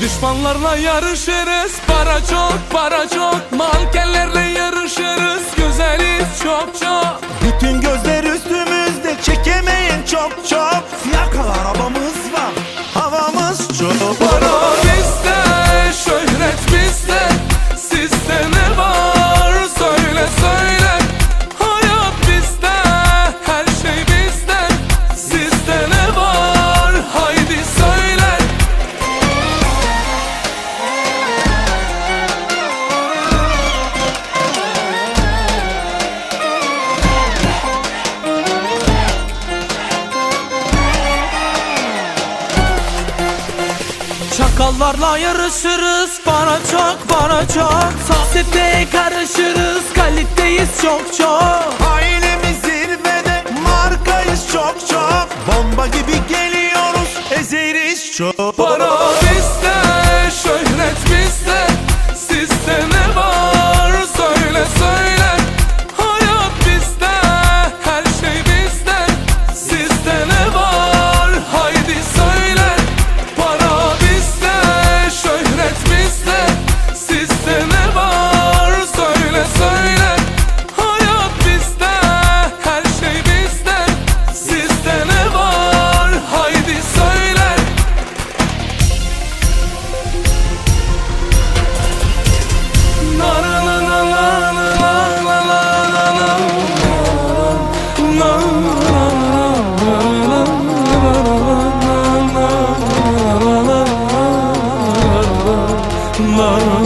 Düşmanlarla yarışırız. Para çok para çok. Mankenlerle yarışırız. Güzeliz çok çok. Bütün gözler üstümüzde. Çekemeyin çok çok. Siyah kal arabamız var. Havamız çok. Para Çakallarla yarışırız Para çok para çok. Sosyeteye karışırız Kaliteyiz çok çok. Ailemiz zirvede markayız çok çok. Bomba gibi geliyoruz love